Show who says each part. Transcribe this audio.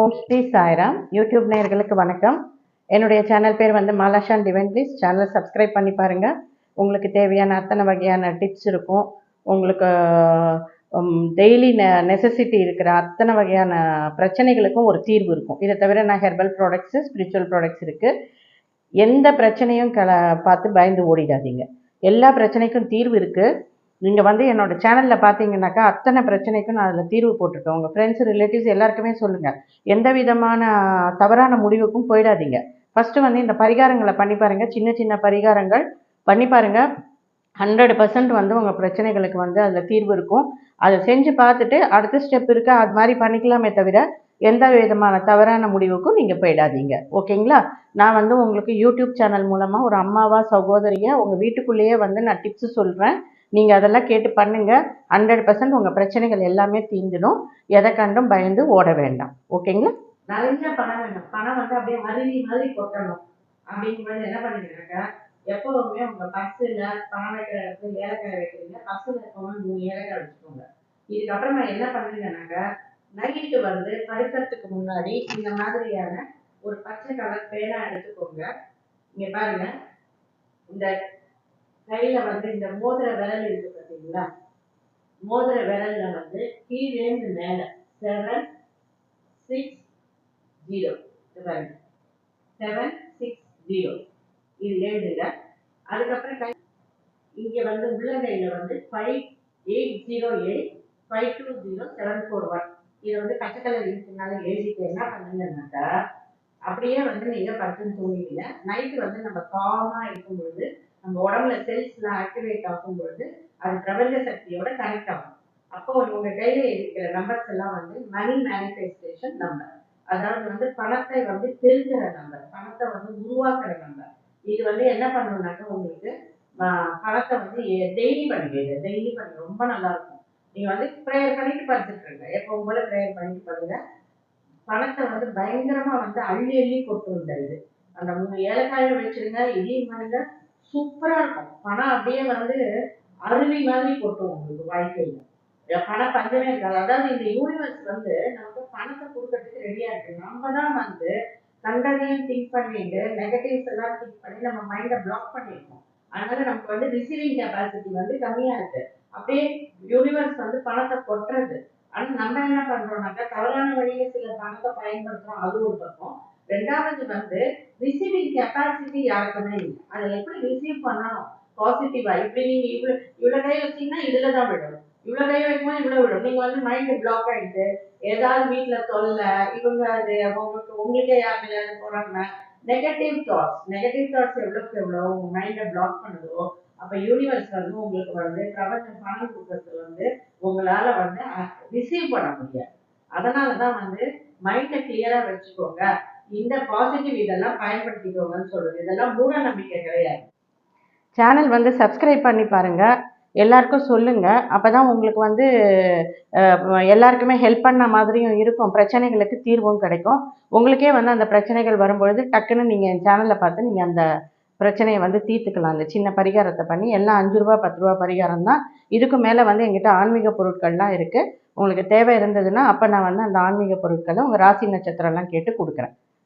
Speaker 1: ஓம் Sri Sairam YouTube நேயர்களுக்கு வணக்கம். என்னுடைய சேனல் பேர் வந்து மாலாஷான் டிவைன் ப்ளீஸ். சேனலை சப்ஸ்கிரைப் பண்ணி பாருங்கள் உங்களுக்கு தேவையான அத்தனை வகையான டிப்ஸ் இருக்கும். உங்களுக்கு டெய்லி நெ நெசசிட்டி இருக்கிற அத்தனை வகையான பிரச்சனைகளுக்கும் ஒரு தீர்வு இருக்கும். இதை தவிர நான் ஹெர்பல் ப்ராடக்ட்ஸு ஸ்பிரிச்சுவல் ப்ராடக்ட்ஸ் இருக்குது எந்த பிரச்சனையும் கல பார்த்து பயந்து ஓடிடாதீங்க. எல்லா பிரச்சனைக்கும் தீர்வு இருக்குது நீங்கள் வந்து என்னோட சேனலில் பார்த்தீங்கன்னாக்கா அத்தனை பிரச்சனைக்கும் நான் அதில் தீர்வு போட்டிருக்கேன் உங்கள் ஃப்ரெண்ட்ஸ் ரிலேட்டிவ்ஸ் எல்லாருக்குமே சொல்லுங்கள் எந்த விதமான தவறான முடிவுக்கும் போயிடாதீங்க. ஃபஸ்ட்டு வந்து இந்த பரிகாரங்களை பண்ணி பாருங்கள் சின்ன சின்ன பரிகாரங்கள் பண்ணி பாருங்கள் ஹண்ட்ரட் பர்சன்ட் வந்து உங்கள் பிரச்சனைகளுக்கு வந்து அதில் தீர்வு இருக்கும். அதை செஞ்சு பார்த்துட்டு அடுத்த ஸ்டெப் இருக்குது அது மாதிரி பண்ணிக்கலாமே தவிர எந்த விதமான தவறான முடிவுக்கும் நீங்கள் போயிடாதீங்க. ஓகேங்களா? நான் வந்து உங்களுக்கு யூடியூப் சேனல் மூலமாக ஒரு அம்மாவா சகோதரியாக உங்கள் வீட்டுக்குள்ளேயே வந்து நான் டிப்ஸு சொல்கிறேன் நீங்கள் அதெல்லாம் கேட்டு பண்ணுங்கள் ஹண்ட்ரட் பர்சன்ட் உங்கள் பிரச்சனைகள் எல்லாமே தீந்துடும் எதை கண்டும் பயந்து ஓட வேண்டாம். ஓகேங்களா? நிறைய பணம் வேணும். பணம் வந்து அப்படியே அருவி மாதிரி கொட்டணும். அப்படிங்கும்போது என்ன பண்ணிக்கிறேன்னாக்கா எப்போவுமே உங்கள் பஸ்ஸில் பணம் வைக்கிற இடத்துல ஏலக்காய் வைக்கிறீங்க. பஸ்ஸில் இருக்கவங்க மூணு ஏலக்காய் வச்சுக்கோங்க. இதுக்கப்புறம் நான் என்ன பண்ணுறீங்கன்னாக்கா நைட்டு வந்து படுக்கிறதுக்கு முன்னாடி இந்த மாதிரியான ஒரு பச்சை கலர் பேனா எடுத்துக்கோங்க. இங்கே பாருங்க. இந்த கையில வந்து இந்த மோதிர விரல் இருக்கு பார்த்தீங்களா மோதிர விரல்ல வந்து கீழேந்து மேல செவன் சிக்ஸ் ஜீரோ பாருங்க. செவன் சிக்ஸ் ஜீரோ இது எழுதுங்க அதுக்கப்புறம் கை இங்க வந்து உள்ளங்கையில வந்து five eight zero eight five two zero seven four one இதை வந்து பச்சை கலர் இருக்குனால எழுதிட்டு என்ன பண்ணுங்கன்னாக்கா அப்படியே வந்து நீங்க படுத்துன்னு தூங்கிடுங்க. நைட்டு வந்து நம்ம காமா இருக்கும் பொழுது நம்ம உடம்புல செல்ஸ்லாம் ஆக்டிவேட் ஆகும் பொழுது அது பிரபஞ்ச சக்தியோட கனெக்ட் ஆகும். அப்போ உங்க கையில இருக்கிற நம்பர்ஸ் எல்லாம் வந்து மணி மேனிஃபெஸ்டேஷன் நம்பர் அதாவது வந்து பணத்தை வந்து பெருக்கிற நம்பர் பணத்தை வந்து உருவாக்குற நம்பர் இது வந்து என்ன பண்ணணும்னாக்கா உங்களுக்கு பணத்தை வந்து டெய்லி பண்ணுவீங்க டெய்லி பண்ண ரொம்ப நல்லா இருக்கும். நீங்க வந்து ப்ரேயர் பண்ணிட்டு படுத்துட்டு இருங்க. எப்பவும் போல ப்ரேயர் பண்ணிட்டு பாருங்க பணத்தை வந்து பயங்கரமா வந்து அள்ளி அள்ளி கொட்டு வந்துடுது அந்த மூணு ஏலக்காயை வச்சிருங்க இதையும் பண்ணுங்க. சூப்பரா இருக்கும். பணம் அப்படியே வந்து அருவி மாதிரி கொட்டும் உங்களுக்கு வாழ்க்கையில. பண பஞ்சமே இருக்காது. அதாவது இந்த யூனிவர்ஸ் வந்து நமக்கு பணத்தை கொடுக்கறதுக்கு ரெடியா இருக்கு. நம்ம தான் வந்து கண்டதையும் திங்க் பண்ணிட்டு நெகட்டிவ்ஸ் எல்லாம் திங்க் பண்ணி நம்ம மைண்டை பிளாக் பண்ணிருக்கோம். அதனால நமக்கு வந்து ரிசீவிங் கெப்பாசிட்டி வந்து கம்மியா இருக்கு. அப்படியே யூனிவர்ஸ் வந்து பணத்தை கொட்டுறது. ஆனா நம்ம என்ன பண்றோம்னாக்கா தவறான வழியில சில பணத்தை பயன்படுத்துறோம். அது ஒரு பக்கம். ரெண்டாவது வந்து ரிசீவிங் கெப்பாசிட்டி யாருக்குமே இல்லை. அதை எப்படி ரிசீவ் பண்ணணும்? பாசிட்டிவா இப்படி நீங்க இவ்வளவு இவ்வளவு கை வச்சீங்கன்னா இதுல தான் விடும் இவ்வளவு கை வைக்கும்போது இவ்வளவு விடும் நீங்க வந்து மைண்ட் பிளாக் ஆயிட்டு ஏதாவது வீட்டுல தொல்லை இவங்க அது உங்களுக்கு உங்களுக்கே யாருமே போறாங்க நெகட்டிவ் தாட்ஸ் நெகட்டிவ் தாட்ஸ் எவ்வளோக்கு எவ்வளோ உங்க மைண்டை பிளாக் பண்ணுதோ அப்ப யூனிவர்ஸ் வந்து உங்களுக்கு வந்து பிரபஞ்சம் பணம் கொடுக்கறது வந்து உங்களால வந்து ரிசீவ் பண்ண முடியாது. அதனாலதான் வந்து மைண்டை கிளியரா வச்சுக்கோங்க. இந்த பாசிட்டிவ் இதெல்லாம் பயன்படுத்திக்கோங்கன்னு சொல்லுது இதெல்லாம் மூட நம்பிக்கை கிடையாது சேனல் வந்து சப்ஸ்கிரைப் பண்ணி பாருங்க. எல்லாருக்கும் சொல்லுங்க. அப்பதான் உங்களுக்கு வந்து எல்லாருக்குமே ஹெல்ப் பண்ண மாதிரியும் இருக்கும். பிரச்சனைகளுக்கு தீர்வும் கிடைக்கும். உங்களுக்கே வந்து அந்த பிரச்சனைகள் வரும்பொழுது டக்குன்னு நீங்கள் என் பார்த்து நீங்கள் அந்த பிரச்சனையை வந்து தீர்த்துக்கலாம். அந்த சின்ன பரிகாரத்தை பண்ணி எல்லாம் அஞ்சு ரூபா பத்து ரூபா பரிகாரம் தான். இதுக்கு மேலே வந்து எங்கிட்ட ஆன்மீக பொருட்கள்லாம் இருக்குது உங்களுக்கு தேவை இருந்ததுன்னா அப்போ நான் வந்து அந்த ஆன்மீக பொருட்களை உங்கள் ராசி நட்சத்திரம்லாம் கேட்டு கொடுக்குறேன்.